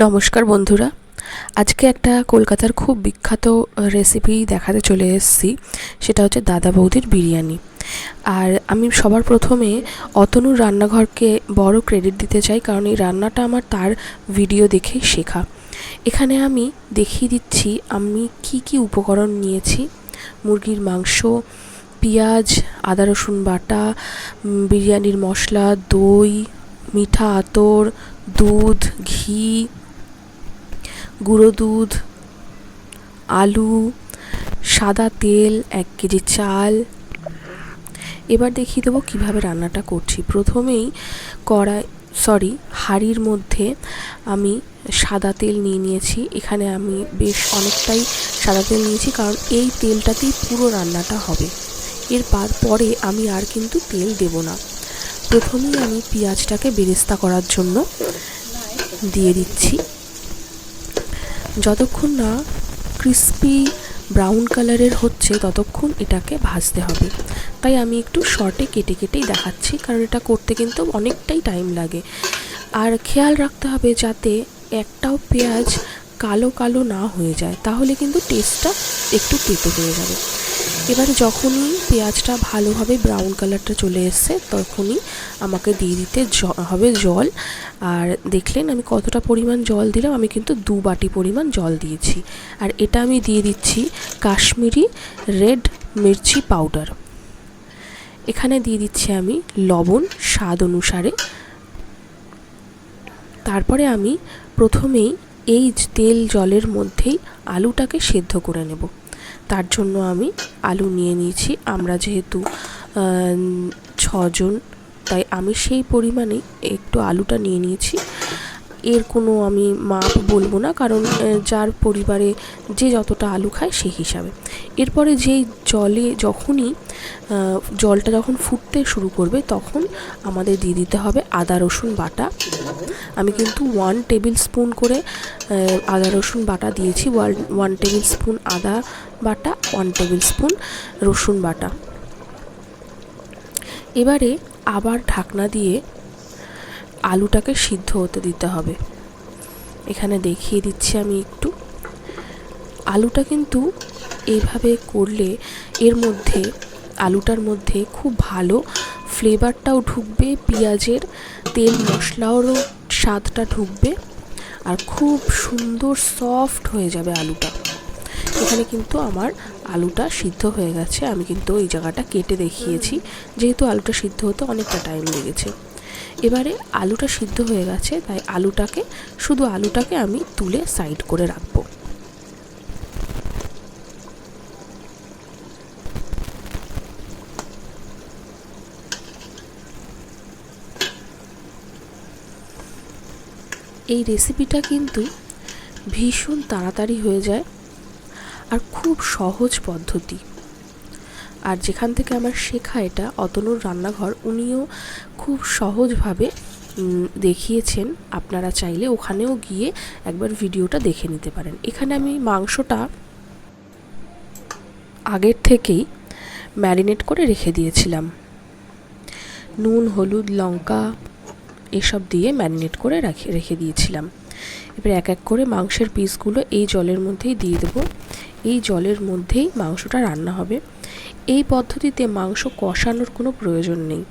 নমস্কার বন্ধুরা। আজকে একটা কলকাতার খুব বিখ্যাত রেসিপি দেখাতে চলে এসেছি। সেটা হচ্ছে দাদা বৌদির বিরিয়ানি। আর আমি সবার প্রথমে অতনুর রান্নাঘরকে বড় ক্রেডিট দিতে চাই, কারণ এই রান্নাটা আমার তার ভিডিও দেখে শেখা। এখানে আমি দেখিয়ে দিচ্ছি, আমি কি কি উপকরণ নিয়েছি। মুরগির মাংস, পেঁয়াজ, আদা রসুন বাটা বিরিয়ানির মশলা, দই, মিঠা আতর, দুধ, ঘি গুঁড়ো দুধ, আলু, সাদা তেল, এক কেজি চাল। এবার দেখিয়ে দেবো কীভাবে রান্নাটা করছি। প্রথমেই কড়াই সরি হাঁড়ির মধ্যে আমি সাদা তেল নিয়ে নিয়েছি। এখানে আমি বেশ অনেকটাই সাদা তেল নিয়েছি, কারণ এই তেলটাতেই পুরো রান্নাটা হবে। এরপর পরে আমি আর কিন্তু তেল দেব না। প্রথমেই আমি পেঁয়াজটাকে বেরেস্তা করার জন্য দিয়ে দিচ্ছি। যতক্ষণ না ক্রিস্পি ব্রাউন কালারের হচ্ছে, ততক্ষণ এটাকে ভাজতে হবে। তাই আমি একটু শর্টে কেটে কেটেই দেখাচ্ছি, কারণ এটা করতে কিন্তু অনেকটাই টাইম লাগে। আর খেয়াল রাখতে হবে যাতে একটাও পেঁয়াজ কালো কালো না হয়ে যায়, তাহলে কিন্তু টেস্টটা একটু তেতো হয়ে যাবে। এবারে যখনই পেঁয়াজটা ভালোভাবে ব্রাউন কালারটা চলে এসছে, তখনই আমাকে দিয়ে দিতে হবে জল। আর দেখলেন আমি কতটা পরিমাণ জল দিলাম, আমি কিন্তু দু বাটি পরিমাণ জল দিয়েছি। আর এটা আমি দিয়ে দিচ্ছি কাশ্মীরি রেড মির্চি পাউডার এখানে দিয়ে দিচ্ছি আমি লবণ স্বাদ অনুসারে। তারপরে আমি প্রথমেই এই তেল জলের মধ্যেই আলুটাকে সেদ্ধ করে নেব। তার জন্য আমি আলু নিয়ে নিয়েছি। আমরা যেহেতু ছজন, তাই আমি সেই পরিমাণে একটু আলুটা নিয়ে নিয়েছি। এর কোনো আমি মাপ বলব না, কারণ যার পরিবারে যে যতটা আলু খায় সেই হিসাবে। এরপরে যেই জলে যখনই জলটা যখন ফুটতে শুরু করবে, তখন আমাদের দিয়ে দিতে হবে আদা, রসুন বাটা। আমি কিন্তু ওয়ান টেবিল স্পুন করে আদা, রসুন বাটা দিয়েছি। ওয়ান টেবিল স্পুন আদা বাটা ওয়ান টেবিল স্পুন রসুন বাটা। এবারে আবার ঢাকনা দিয়ে আলুটাকে সিদ্ধ হতে দিতে হবে। এখানে দেখিয়ে দিচ্ছি আমি একটু। আলুটা কিন্তু এইভাবে করলে এর মধ্যে, আলুটার মধ্যে খুব ভালো ফ্লেভারটাও ঢুকবে, পেঁয়াজের তেল মশলারও স্বাদটা ঢুকবে, আর খুব সুন্দর সফট হয়ে যাবে আলুটা। এখানে কিন্তু আমার আলুটা সিদ্ধ হয়ে গেছে। আমি কিন্তু এই জায়গাটা কেটে দেখিয়েছি। যেহেতু আলুটা সিদ্ধ হতে অনেকটা টাইম লেগেছে। এবারে আলুটা সিদ্ধ হয়ে গেছে, তাই আলুটাকে, শুধু আলুটাকে আমি তুলে সাইড করে রাখব। এই রেসিপিটা কিন্তু ভীষণ তাড়াতাড়ি হয়ে যায়। আর খুব সহজ পদ্ধতি। আর যেখান থেকে আমার শেখা এটা, অতনুর রান্নাঘর, উনিও খুব সহজভাবে দেখিয়েছেন। আপনারা চাইলে ওখানেও গিয়ে একবার ভিডিওটা দেখে নিতে পারেন। এখানে আমি মাংসটা আগের থেকেই ম্যারিনেট করে রেখে দিয়েছিলাম। নুন, হলুদ, লঙ্কা এসব দিয়ে ম্যারিনেট করে রাখে দিয়েছিলাম। এবার এক এক করে মাংসের পিসগুলো এই জলের মধ্যেই দিয়ে দেবো। এই জলের মধ্যেই মাংসটা রান্না হবে। এই পদ্ধতিতে মাংস কষানোর কোনো প্রয়োজন নেই।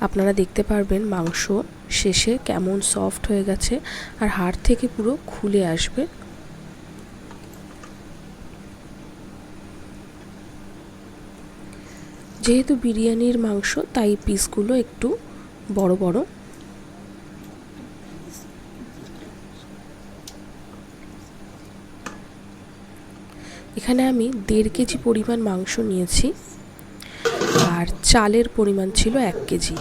আপনারা দেখতে পারবেন মাংস শেষে কেমন সফট হয়ে গেছে আর হাড় থেকে পুরো খুলে আসবে। যেহেতু বিরিয়ানির মাংস, তাই পিসগুলো একটু বড় বড় এখানে আমি দেড় কেজি পরিমাণ মাংস নিয়েছি আর চালের পরিমাণ ছিল এক কেজি।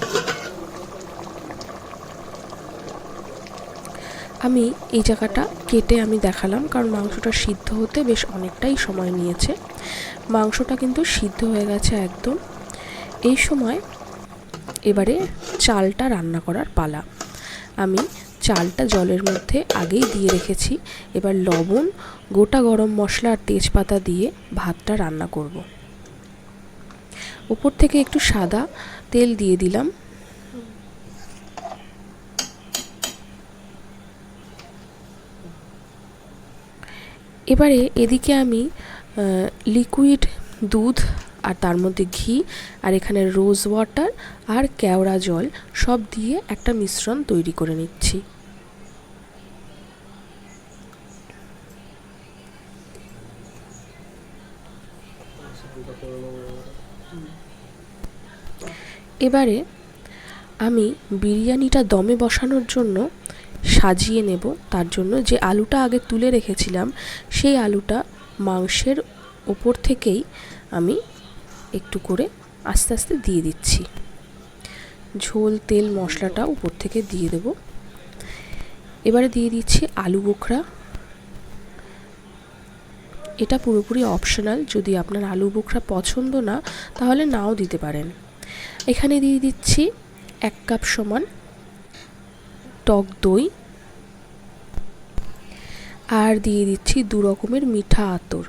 আমি এই জায়গাটা কেটে আমি দেখালাম কারণ মাংসটা সিদ্ধ হতে বেশ অনেকটাই সময় নিয়েছে। মাংসটা কিন্তু সিদ্ধ হয়ে গেছে একদম। এই সময় এবারে চালটা রান্না করার পালা। আমি চালটা জলের মধ্যে আগেই দিয়ে রেখেছি। এবার লবণ, গোটা গরম মশলা আর তেজপাতা দিয়ে ভাতটা রান্না করব। উপর থেকে একটু সাদা তেল দিয়ে দিলাম। এবারে এদিকে আমি লিকুইড দুধ আর তার মধ্যে ঘি আর এখানে রোজ ওয়াটার আর কেওড়া জল সব দিয়ে একটা মিশ্রণ তৈরি করে নিচ্ছি। এবারে আমি বিরিয়ানিটা দমে বসানোর জন্য সাজিয়ে নেব। তার জন্য যে আলুটা আগে তুলে রেখেছিলাম, সেই আলুটা মাংসের ওপর থেকেই আমি একটু করে আস্তে আস্তে দিয়ে দিচ্ছি। ঝোল, তেল, মশলাটা উপর থেকে দিয়ে দেব। এবারে দিয়ে দিচ্ছি আলু বোখরা। এটা পুরোপুরি অপশনাল যদি আপনার আলু বোখরা পছন্দ না, তাহলে নাও দিতে পারেন। এখানে দিয়ে দিচ্ছি এক কাপ সমান টক দই আর দিয়ে দিচ্ছি দু রকমের মিঠা আতর।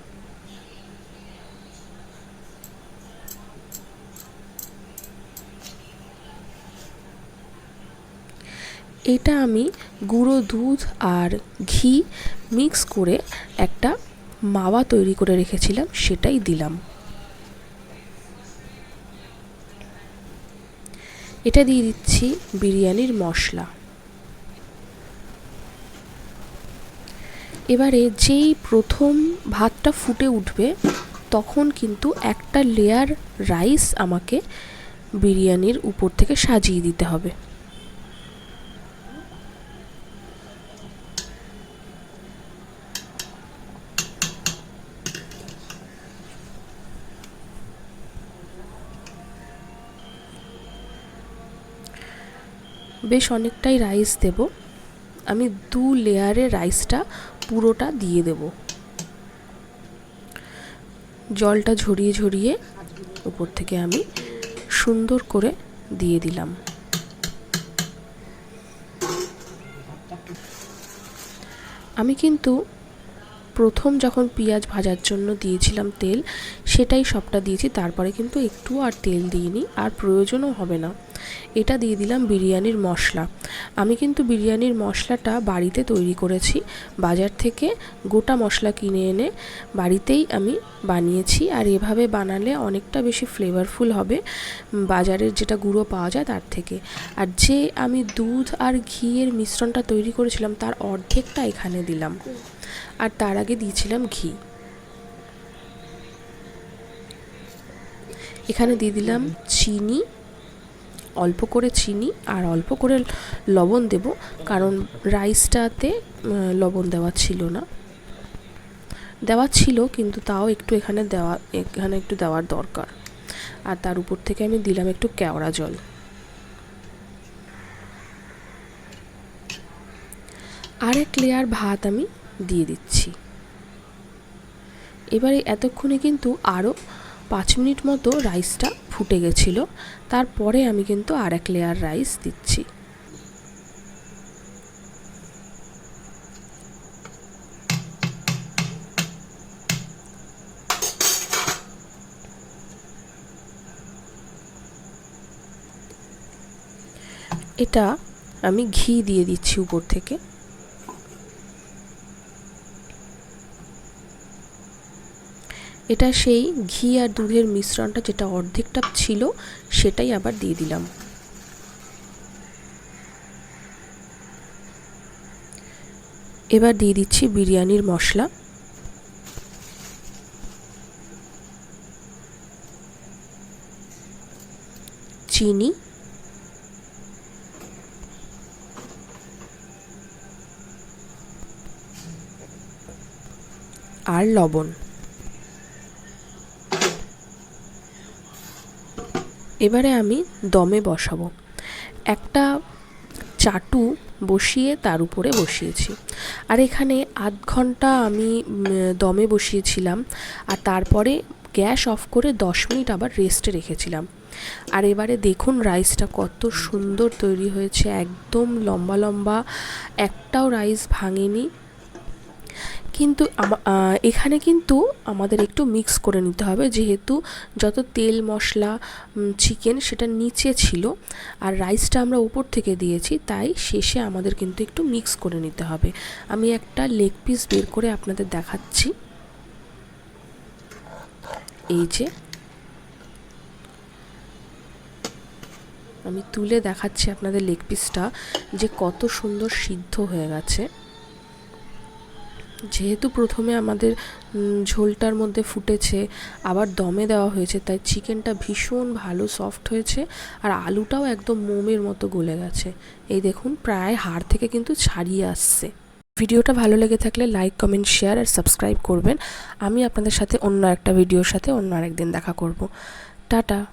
এটা আমি গুঁড়ো দুধ আর ঘি মিক্স করে একটা মাওয়া তৈরি করে রেখেছিলাম, সেটাই দিলাম। এটা দিয়ে দিচ্ছি বিরিয়ানির মশলা। এবারে যেই প্রথম ভাতটা ফুটে উঠবে, তখন কিন্তু একটা লেয়ার রাইস আমাকে বিরিয়ানির উপর থেকে সাজিয়ে দিতে হবে। বেশ অনেকটাই রাইস দেব। আমি দু লেয়ারে রাইসটা পুরোটা দিয়ে দেব। জলটা ঝরিয়ে ঝরিয়ে উপর থেকে আমি সুন্দর করে দিয়ে দিলাম। আমি কিন্তু প্রথম যখন পেঁয়াজ ভাজার জন্য দিয়েছিলাম তেল, সেটাই সবটা দিয়েছি, তারপরে কিন্তু একটু আর তেল দিইনি, আর প্রয়োজনও হবে না। এটা দিয়ে দিলাম বিরিয়ানির মশলা। আমি কিন্তু বিরিয়ানির মশলাটা বাড়িতে তৈরি করেছি। বাজার থেকে গোটা মশলা কিনে এনে বাড়িতেই আমি বানিয়েছি। আর এভাবে বানালে অনেকটা বেশি ফ্লেভারফুল হবে বাজারের যেটা গুঁড়ো পাওয়া যায় তার থেকে। আর যে আমি দুধ আর ঘিয়ের মিশ্রণটা তৈরি করেছিলাম তার অর্ধেকটা এখানে দিলাম। আর তার আগে দিয়েছিলাম ঘি। এখানে দিয়ে দিলাম চিনি অল্প করে চিনি আর অল্প করে লবণ দেব, কারণ রাইসটাতে লবণ দেওয়া ছিল না। দেওয়া ছিল, কিন্তু তাও একটু এখানে দেওয়া, এখানে একটু দেওয়ার দরকার। আর তার উপর থেকে আমি দিলাম একটু কেওড়া জল। আর এক লেয়ার ভাত আমি দিয়ে দিচ্ছি। এবারে এতক্ষণে কিন্তু আরও পাঁচ মিনিট মতো রাইসটা ফুটে গেছিল। তারপরে আমি কিন্তু আর এক লেয়ার রাইস দিচ্ছি। এটা আমি ঘি দিয়ে দিচ্ছি উপর থেকে। এটা সেই ঘি আর দুধের মিশ্রণটা যেটা অর্ধেকটা ছিল, সেটাই আবার দিয়ে দিলাম। এবার দিয়ে দিচ্ছি বিরিয়ানির মশলা। চিনি। আর লবণ। এবারে আমি দমে বসাবো। একটা চাটু বসিয়ে তার উপরে বসিয়েছি। আর এখানে আধ ঘণ্টা আমি দমে বসিয়েছিলাম। আর তারপরে গ্যাস অফ করে দশ মিনিট আবার রেস্টে রেখেছিলাম। আর এবারে দেখুন রাইসটা কত সুন্দর তৈরি হয়েছে। একদম লম্বা লম্বা। একটাও রাইস ভাঙেনি। কিন্তু এখানে কিন্তু আমাদের একটু মিক্স করে নিতে হবে। যেহেতু যত তেল, মশলা চিকেন সেটা নিচে ছিল আর রাইসটা আমরা উপর থেকে দিয়েছি, তাই শেষে আমাদের কিন্তু একটু মিক্স করে নিতে হবে। আমি একটা লেগ পিস বের করে আপনাদের দেখাচ্ছি। এই যে। আমি তুলে দেখাচ্ছি আপনাদের লেগ পিসটা যে কত সুন্দর সিদ্ধ হয়ে গেছে। যেহেতু প্রথমে আমাদের ঝোলটার মধ্যে ফুটেছে, আবার দমে দেওয়া হয়েছে, তাই চিকেনটা ভীষণ ভালো সফট হয়েছে, আর আলুটাও একদম মোমের মতো গলে গেছে। এই দেখুন, প্রায় হাড় থেকে কিন্তু ছাড়িয়ে আসছে। ভিডিওটা ভালো লেগে থাকলে লাইক কমেন্ট শেয়ার আর সাবস্ক্রাইব করবেন। আমি আপনাদের সাথে অন্য একটা ভিডিওর সাথে অন্য আরেকদিন দেখা করব। টাটা!